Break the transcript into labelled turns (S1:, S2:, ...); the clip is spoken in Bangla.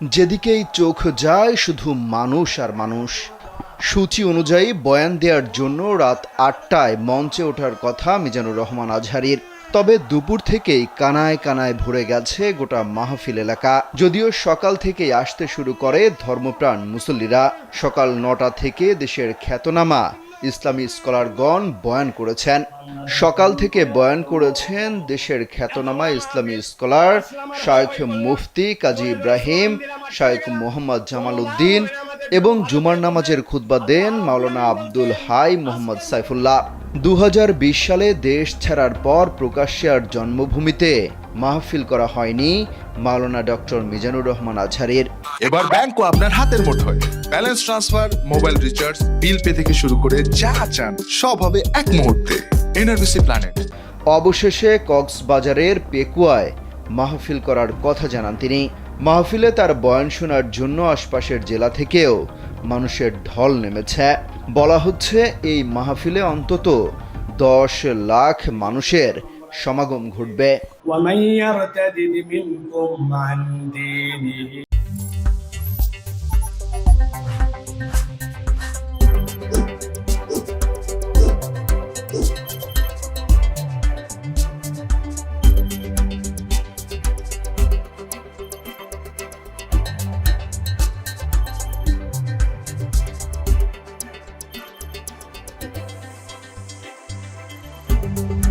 S1: যেদিকেই চোখ যায় শুধু মানুষ আর মানুষ। সূচি অনুযায়ী বয়ান দেওয়ার জন্য রাত আটটায় মঞ্চে ওঠার কথা মিজানুর রহমান আজহারির। তবে দুপুর থেকেই কানায় কানায় ভরে গেছে গোটা মাহফিল এলাকা। যদিও সকাল থেকেই আসতে শুরু করে ধর্মপ্রাণ মুসল্লিরা। সকাল নটা থেকে দেশের খ্যাতনামা ইসলামী স্কলারগণ বয়ান করেছেন। সকাল থেকে বয়ান করেছেন দেশের খ্যাতনামা ইসলামী স্কলার শায়েখ মুফতি কাজী ইব্রাহিম, শায়েখ মোহাম্মদ জামাল উদ্দিন এবং জুমার নামাজের খুদ্া দেন মাওলানা আব্দুল হাই মোহাম্মদ সাইফুল্লাহ। দু হাজার বিশ সালে দেশ ছাড়ার পর প্রকাশ্যে আর জন্মভূমিতে মাহফিল করা হয়নি মাওলানা ডক্টর মিজানুর রহমান আজহারের।
S2: এবার ব্যাংকও আপনার হাতের মুঠোয়। Balance transfer mobile recharge bill pay থেকে শুরু করে যা চান সব হবে এক মুহূর্তে। NRBC planet.
S1: অবশেষে কক্সবাজারের পেকুয়ায় মাহফিল করার কথা জানান তিনি। মাহফিলে তার বয়ান শোনার জন্য আশপাশের জেলা থেকেও মানুষের ঢল নেমেছে। বলা হচ্ছে, এই মাহফিলে অন্তত দশ লাখ মানুষের সমাগম ঘটবে।
S3: thank you